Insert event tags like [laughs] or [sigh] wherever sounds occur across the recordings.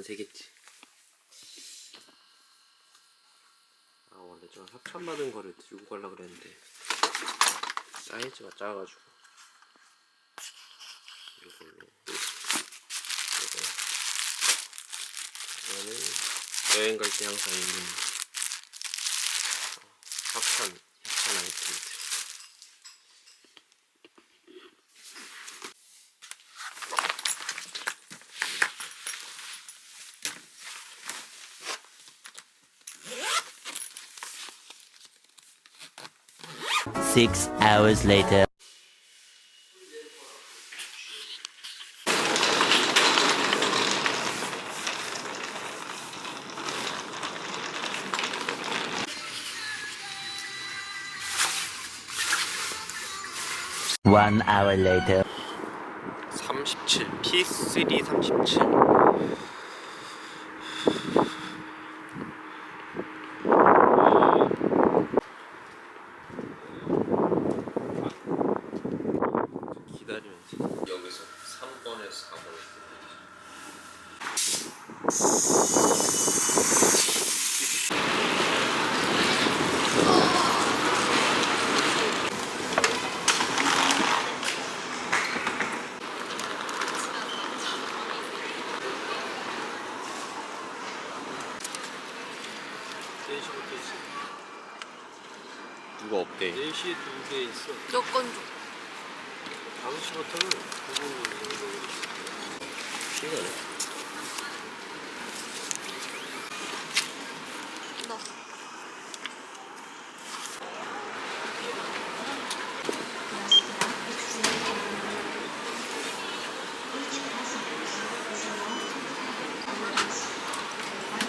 캐리어만 세 개지. 아 원래 좀 협찬 받은 거를 들고 가려 그랬는데 사이즈가 작아가지고. 이걸로. 이거 이거는 여행 갈 때 항상 있는 어, 협찬 협찬 아이템 Six hours later. One hour later. 37 P3 37 여권 줘. 5시부터는 그거 시간에 너.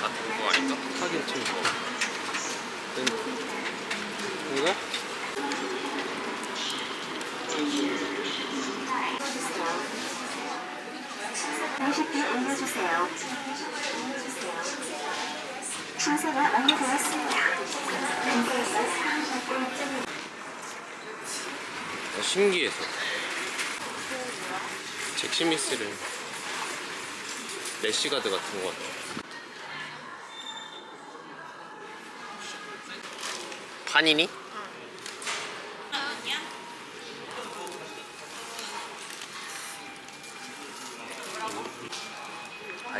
다 그거 아닌가? 하긴 좀 뭐. 이거? 순서가 완료되었습니다. 나 신기해서 잭스미스를 래시가드 같은 거 같아 판이니? 아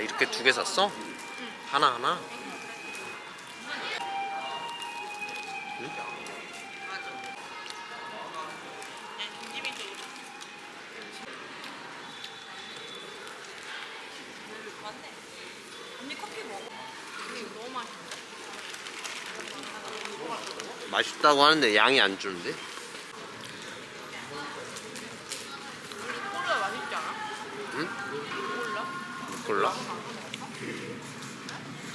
이렇게 두 개 샀어? 하나 하나? 맛있다고 하는데 양이 안 주는데? 콜라 맛있지 않아? 응? 콜라? 콜라?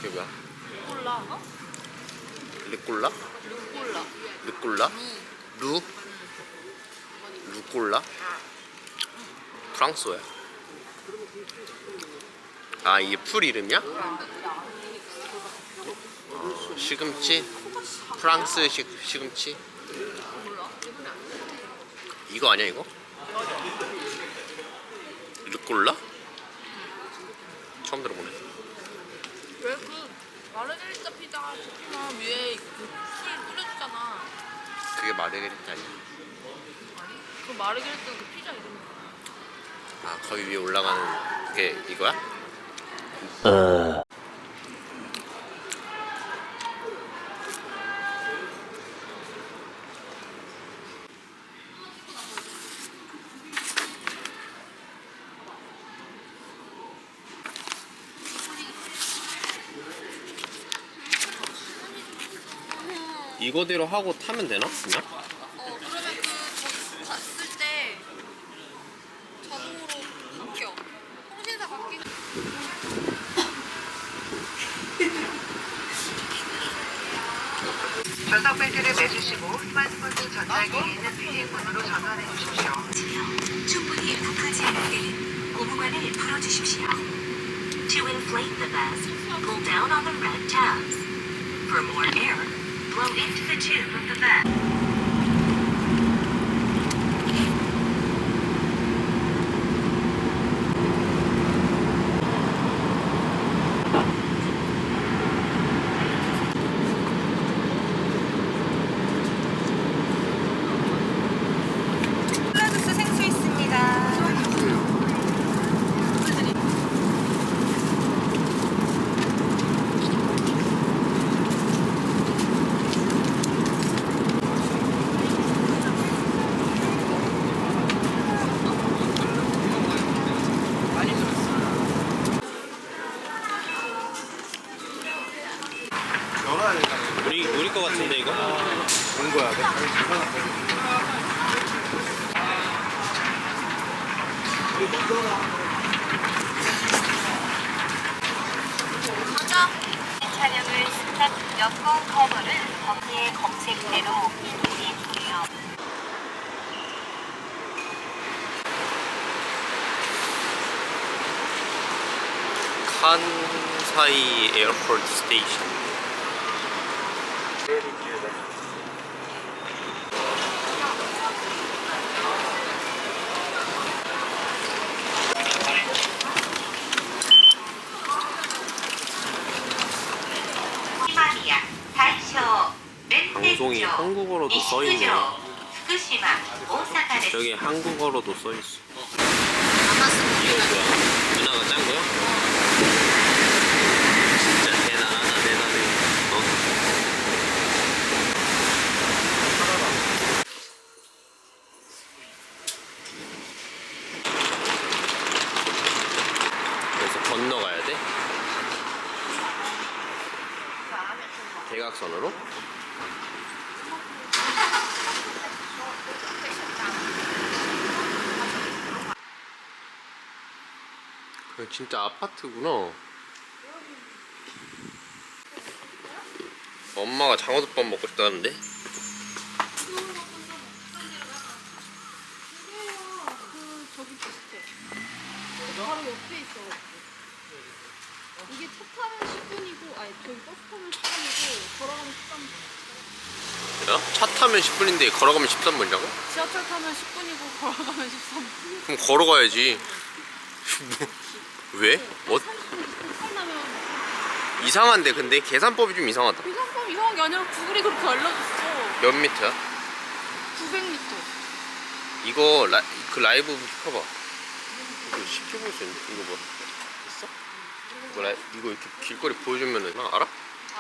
그게 뭐야? 콜라? 어? 르콜라? 콜라. 르콜라? 루? 루콜라? 프랑스어야. 아 이게 풀 이름이야? 어, 시금치? 프랑스 시, 시금치? 이거 아니야 이거? 르콜라? 처음 들어보네. 왜그 마르게리타 피자 시키면 위에 그술 뿌려주잖아. 그게 마르게리타 아니야? 아니? 그 마르게리타는 그 피자 이름이야. 아 거기 위에 올라가는 게 이거야? Uh. 이거대로 하고 타면 되나? 그냥? 어 그러면 그 저기 갔을 때 자동으로 바뀌어. 통신사 바뀌는. 전석벨트를 매주시고 스마트폰 전화기에 있는 비밀번호로 전화해 주십시오. 충분히 부풀지 않을 때는 고무관을 풀어주십시오. To inflate the vest, pull down on the red tabs. For more air, blow into the tube of the vest. 열어야 되잖아. 우리 우리 거 같은데 이거? 온 거야. 내가 도전 촬영을 스탑 여권 커버를 범위의 검색대로 인쇄해주세요. 칸사이 에어포트 스테이션 방송이 한국어로도 써 있네. 이시쿠조, 후쿠시마, 오사카です. 저기 한국어로도 써 있어. 남았으면 누나가 짠 거야? 진짜 대단하다 대단해. 어? 그래서 건너가야 돼? 대각선으로? 그 진짜 아파트구나. 엄마가 장어덮밥 먹고 싶다는데? 그 저기 비슷해. 바로 옆에 있어. 이게 차 타면 10분이고, 아니 저기 버스 타면 10분이고 걸어가면 13분. 야? 차 타면 10분인데 걸어가면 13분이라고? 지하철 타면 10분이고 걸어가면 13분. 그럼 걸어가야지. [laughs] 왜? 뭐 30분, 20분 차이 나면 이상한데 근데 계산법이 좀 이상하다. 이상법 이상한 게 아니라 구글이 그렇게 알려줬어. 몇 미터야? 900m. 이거 라, 그 라이브 켜봐. 이거 쉽게 볼 수 있는데 이거 뭐 있어? 이거, 라, 이거 이렇게 길거리 보여주면은 나 알아?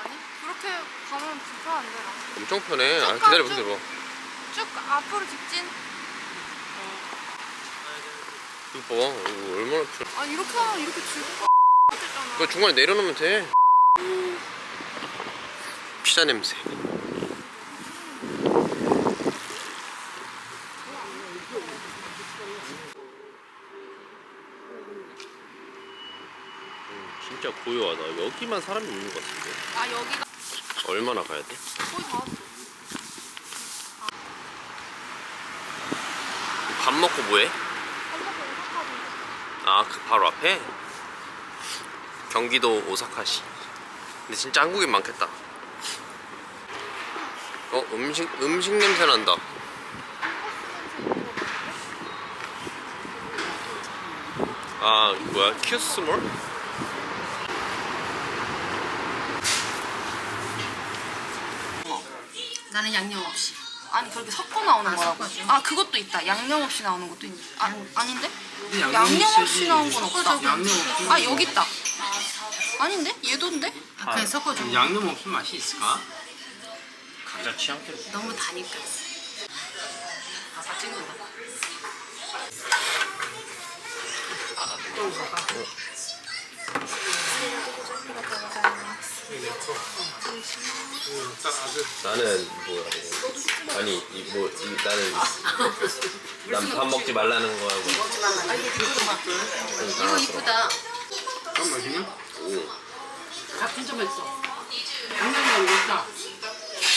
아니 그렇게 가면 불편한데 나. 엄청 편해. 아, 잠깐 기다려 좀- 기다려. 쭉 앞으로 직진. 이거 봐. 이거 얼마나 편. 아 이렇게 하면 이렇게 줄고 되잖아. 이거 중간에 내려놓으면 돼. 피자 냄새. 음, 진짜 고요하다. 여기만 사람이 있는 것 같은데. 아 여기가 얼마나 가야 돼? 거의 다 왔어. 밥 먹고 뭐해? 아, 그 바로 앞에? 경기도 오사카시. 근데 진짜 한국인 많겠다. 어, 음식, 음식 냄새 난다. 아, 뭐야? 큐스몰? 나는 양념 없이. 아니 그렇게 섞어 나오는 거라고. 아 그것도 있다. 양념 없이 나오는 것도 있. 아 아닌데? 양념 없이 나온 건 없다. 양념 없이 아 여기 있다. 아닌데? 얘도인데? 아, 그냥 섞어줘. 양념 없이 맛이 있을까? 각자 취향대로. 너무 다니까. 아빠 찍는다. 나는 뭐야 이거. 아니 이 뭐 이, 나는 난 밥 먹지 말라는 거하고 이거 이쁘다. 잠깐만요. 아 진짜 맛있어. 양념이 맛있다.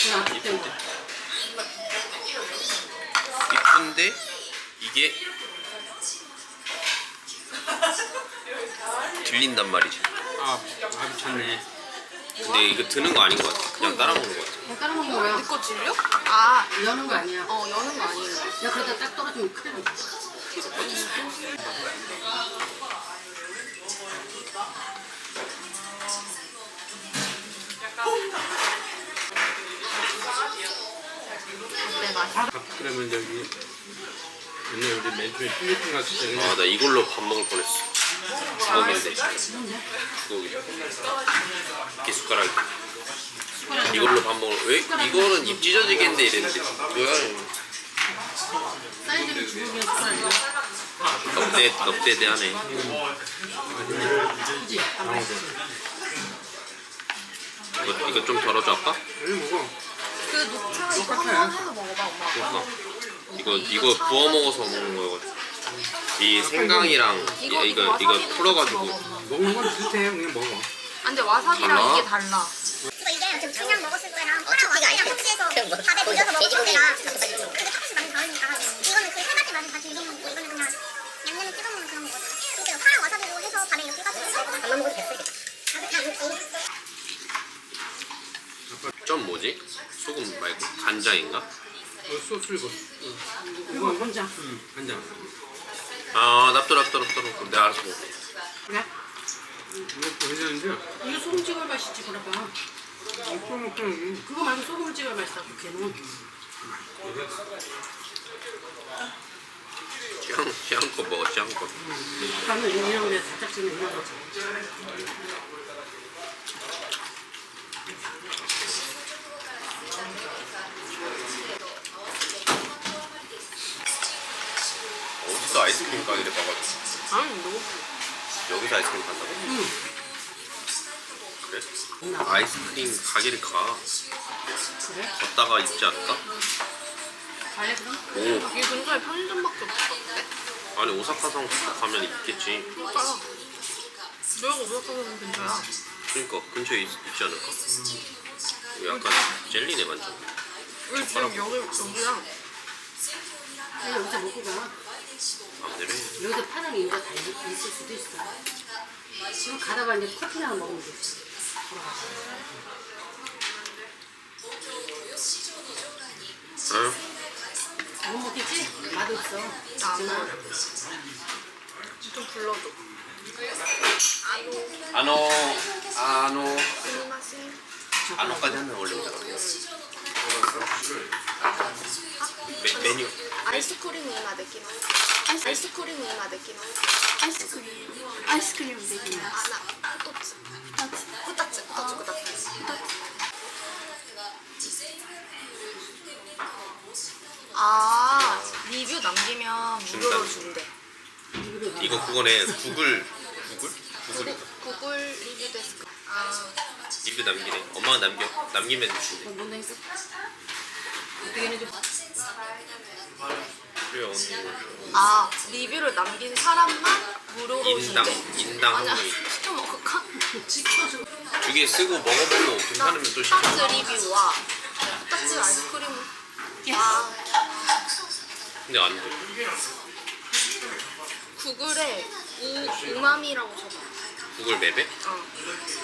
그냥 앞에 이쁜데 이쁜데 이게 들린단 말이지 아, 아 미쳤네. 근데 이거 드는 거 아닌 것 같아 그냥 따라 먹는 것 같아 그냥 따라 먹는 거야. 이거 질려? 아, 여는 거 아니야. 어 여는 거 아니에요. 야 그러다 딱 떨어지면 큰일 나. 그러면 저기 옛날 우리 맨 처음에 필리핀 갔을 때 그냥 아나 이걸로 밥 먹을 뻔했어 주걱인데 주걱이 이렇게 숟가락 이걸로 밥 먹을 왜 이거는 입 찢어지겠는데 이랬는데 뭐야 사이즈를 주걱이랑 숟가락이야. 넉대 넉대 대하네 그지? 아 맛있어. 이거, 이거 좀 덜어줘 아빠? 여기 먹어. 그 녹차 이거 한번 해서 먹어봐 엄마. 그러니까 이거 이거 부어 먹어서 먹는 거여가지고 이 생강이랑 이거- 이거 이거 이거, 와사비도 풀어가지고 같이 먹어. 먹는 건 비슷해 그냥 먹어 아, 근데 와사비랑 달라? 이게 달라. 그리고 이게 지금 그냥 먹었을 때랑 파랑 와사비랑 섭취해서 밥에 비벼서 먹었을 때랑 그게 조금씩 많이 다르니까 이거는 그 세 가지 맛을 다 즐기는 거고 이거는 그냥 양념에 찍어 먹는 그런 거거든 그리고 파랑 와사비로 해서 밥에 이렇게 해가지고 밥만 먹어도 됐어 좀 뭐지? 소금 말고 간장인가? 어, 소스 이거 이거 혼자. 한장 아 납도 납도 납도 납도 내가 알아서 먹을게 그래? 이것도 괜찮은데 이거 소금 찍어야 맛있지, 그래봐. 좀 먹자 그거 말고 소금을 찍어야 맛있다, 걔는. 향, 향껏 먹어 향껏 나는 이런 게 살짝 좀 있는 거지. 아이스크림 가게를 봐가지고 아니, 너. 여기서 아이스크림 판다고? 그래? 아이스크림 가게를 가 그래? 걷다가 있지 않을까? 갈래, 그럼? 오 이 근처에 편의점밖에 없어. 아니 오사카성 가면 있겠지 그러니까. 내가 오사카는 근처야. 그러니까 근처에 있, 있지 않을까? 이거 약간 젤리네 완전 우리 지금 여기, 여기랑 그냥 여기서 먹고 가. 마음대로 해 여기서 파는 이유가 다 있- 있을 수도 있어. 지금 가다가 이제 커피나 먹으면 되지. 응? 못 먹겠지? 맛없어. 하지만 좀 불러줘. 아노 아노 스미마셍. 아노까지 하면 올리면 되거든요 메, 메뉴 아이스크림 이마 데키노. 아이스크림 이마 데키노. 아이스크림. 아이스크림. 또츠. 후타츠. 후타츠. 후타츠. 후타츠. 아 리뷰 남기면 무료로 준대. 이거 그거네 구글 구글? 구글 구글 리뷰 데스크. 아 리뷰 남기네 엄마가 남겨 남기면 주네 뭔데 있어? 어떻게 했는지 그래요 언니 아 리뷰를 남긴 사람만 무료로 인당 준대. 인당 아니야 한명이 시켜 먹을까? 찍혀서 두개 쓰고 먹어보고 괜찮으면 또 시켜 후타츠 리뷰와 후타츠 아이스크림. 아 근데 안돼 구글에 우, 우마미라고 쳐봐. 구글 맵에 어.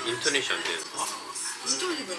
인터넷이 안 돼요 아, 인터넷이 뭐야?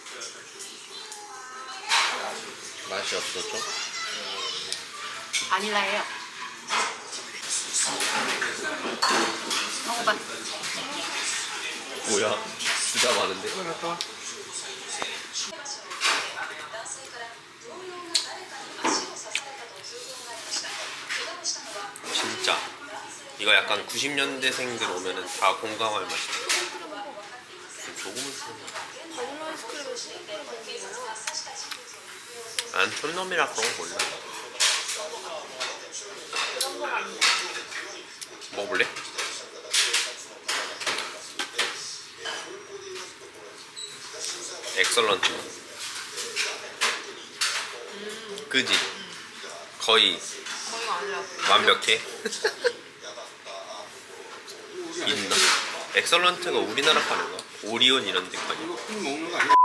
맛이 어떻죠? 바닐라예요. 먹어봐. 뭐야 진짜 많은데? 진짜 이거 약간 90년대생들 오면은 다 공감할 맛이야 좀 조금은 쓰네 바닐라 아이스크림을 시럽으로 만든 거야. 난 촌놈이라 그런 거 몰라 먹어볼래? 엑설런트 그지? 거의 거의가 아니라. 완벽해 [laughs] 있나? 엑설런트가 우리나라 파는 거야? 오리온 이런 데 파냐? 이거 먹는 거 아니야?